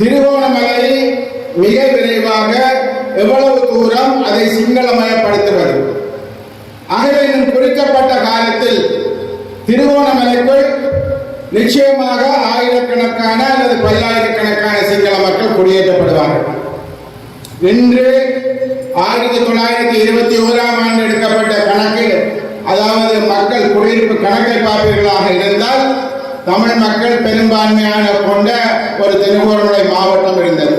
திருவோணமலை மிக விரைவாக எவ்வளவு தூரம் அதை சிங்களமயப்படுத்துவது? ஆகவே இன்னும் குறிக்கப்பட்ட காலத்தில் திருவோணமலைக்குள் நிச்சயமாக ஆயிரக்கணக்கான அல்லது பல்லாயிரக்கணக்கான சிங்கள மக்கள் குடியேற்றப்படுவார்கள். இன்று ஆயிரத்தி தொள்ளாயிரத்தி இருபத்தி ஓராம் ஆண்டு எடுக்கப்பட்ட கணக்கு அதாவது மக்கள் குடியிருப்பு கணக்கை பார்ப்பீர்களாக இருந்தால் தமிழ் மக்கள் பெரும்பான்மையான கொண்ட ஒரு திருவோணமலை மாவட்டம் இருந்தது.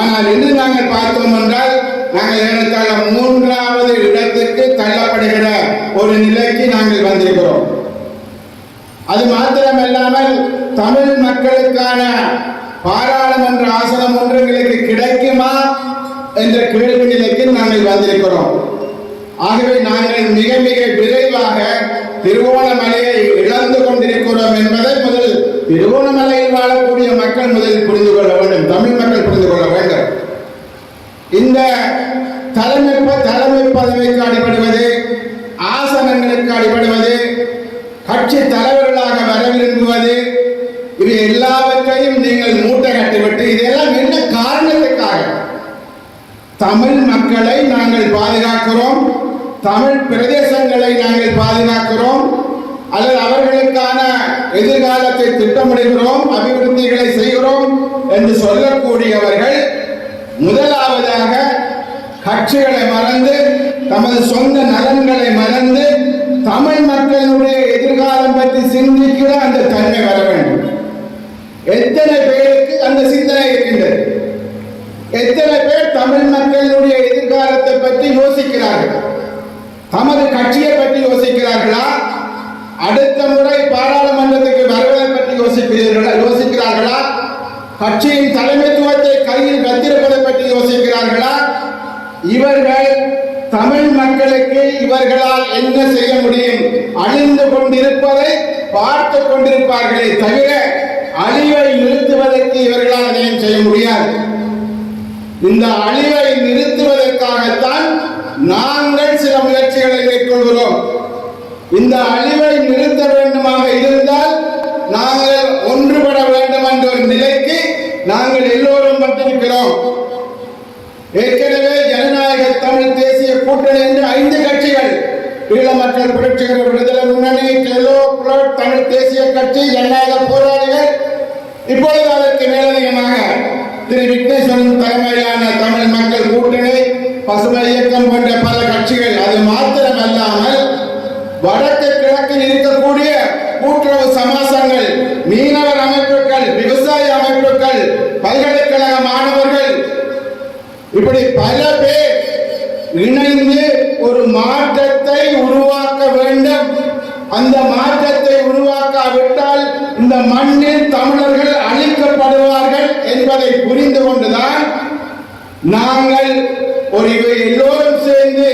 ஆனால் இன்று நாங்கள் பார்த்தோம் என்றால் நாங்கள் ஏறத்தாழ மூன்றாவது இடத்துக்கு தள்ளப்படுகிற ஒரு நிலைக்கு நாங்கள் வந்திருக்கிறோம். அது மாத்திரமல்லாமல் தமிழ் மக்களுக்கான பாராளுமன்ற ஆசனம் ஒன்று எங்களுக்கு கிடைக்குமா என்ற கேள்வி நிலைக்கு நாங்கள் வந்திருக்கிறோம். ஆகவே நாங்கள் மிக மிக விரைவாக திருவோணமலையை இழந்து கொண்டிருக்கிறோம் என்பதை முதல் திருவோணமலையில் வாழக்கூடிய மக்கள் முதலில் புரிந்து கொள்ள வேண்டும் தமிழ் மக்கள் புரிந்து கொள்ள வேண்டும் இந்த தலைமை தலைமை பதவிக்கு அடிபடுவது ஆசனங்களுக்கு அடிபடுவது கட்சி தலைவர்களாக வர விரும்புவது இவை எல்லாவற்றையும் நீங்கள் மூட்டை கட்டிவிட்டு இதெல்லாம் என்ன காரணத்துக்காக? தமிழ் மக்களை நாங்கள் பாதுகாக்கிறோம் தமிழ் பிரதேசங்களை நாங்கள் பாதுகாக்கிறோம் அல்லது அவர்களுக்கான எதிர்காலத்தை திட்டமிடுகிறோம் அபிவிருத்திகளை செய்கிறோம் என்று சொல்லக்கூடியவர்கள் முதல் கட்சிகளை மறந்து தமது சொந்த நலன்களை மறந்து தமிழ் மக்களுடைய எதிர்காலம் பற்றி சிந்திக்கிற அந்த தன்மை வர வேண்டும். எத்தனை பேருக்கு அந்த சிந்தனை இருக்கின்றது? எத்தனை பேர் தமிழ் மக்களுடைய எதிர்காலத்தை பற்றி யோசிக்கிறார்கள்? தமது கட்சியை பற்றி யோசிக்கிறார்களா? அடுத்த முறை பாராளுமன்றத்துக்கு வருவதை பற்றி யோசிக்கிறீர்களா யோசிக்கிறார்களா? கட்சியின் தலைமை கையில் வைத்திருப்பதை பற்றி யோசிக்கிறார்களா இவர்கள் தமிழ் மக்களுக்கு இவர்களால் என்ன செய்ய முடியும்? அழிந்து கொண்டிருப்பதை பார்த்து கொண்டிருப்பார்களே தவிர அழிவை நிறுத்துவதற்கு இவர்களால் எதையும் செய்ய முடியாது? இந்த அழிவை நிறுத்துவதற்காகத்தான் நாங்கள் சில முயற்சிகளை மேற்கொள்கிறோம். இந்த அழிவை நிறுத்த வேண்டுமாக இருந்தால் நாங்கள் ஒன்றுபட வேண்டும் என்ற ஒரு நிலைக்கு நாங்கள் எல்லோரும் வந்திருக்கிறோம். ஏற்கனவே தமிழ் தேசிய கூட்டணி என்று ஐந்து கட்சிகள் ஈழ மக்கள் புரட்சிகர விடுதலை முன்னணி டெலோ புலட் தமிழ் தேசிய கட்சி ஜனநாயக போராளிகள். இப்பொழுது அதற்கு மேலதிகமாக திரு விக்னேஸ்வரன் தலைமையிலான தமிழ் மக்கள் கூட்டணி பசுமை இயக்கம் போன்ற பல கட்சிகள் அது மாத்திரமல்லாமல் வடக்கு கிழக்கில் இருக்கக்கூடிய கூட்டுறவு சமாசங்கள் மீனவர் அமைப்புகள் விவசாய அமைப்புகள் பல்கலைக்கழக மாணவர்கள் இப்படி பல பேர் இணைந்து ஒரு மாற்றத்தை உருவாக்க வேண்டும். அந்த மாற்றத்தை உருவாக்காவிட்டால் இந்த மண்ணில் தமிழர்கள் அழிக்கப்படுவார்கள் என்பதை புரிந்து கொண்டுதான் நாங்கள் ஒரு இவை எல்லோரும் சேர்ந்து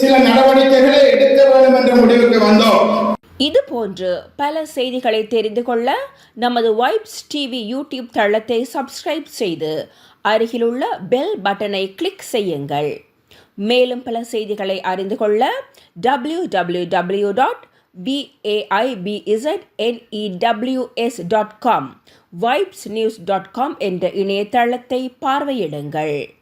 சில நடவடிக்கைகளை எடுக்க வேண்டும் என்ற முடிவுக்கு வந்தோம். இதுபோன்று பல செய்திகளை தெரிந்து கொள்ள நமது வைப்ஸ் டிவி யூடியூப் தளத்தை சப்ஸ்கிரைப் செய்து அருகிலுள்ள பெல் பட்டனை கிளிக் செய்யுங்கள். மேலும் பல செய்திகளை அறிந்து கொள்ள W W W dot பிஏஐபிஇசட்என்இடபிள்யூஎஸ் dot com vibes news dot com என்ற இணையதளத்தை பார்வையிடுங்கள்.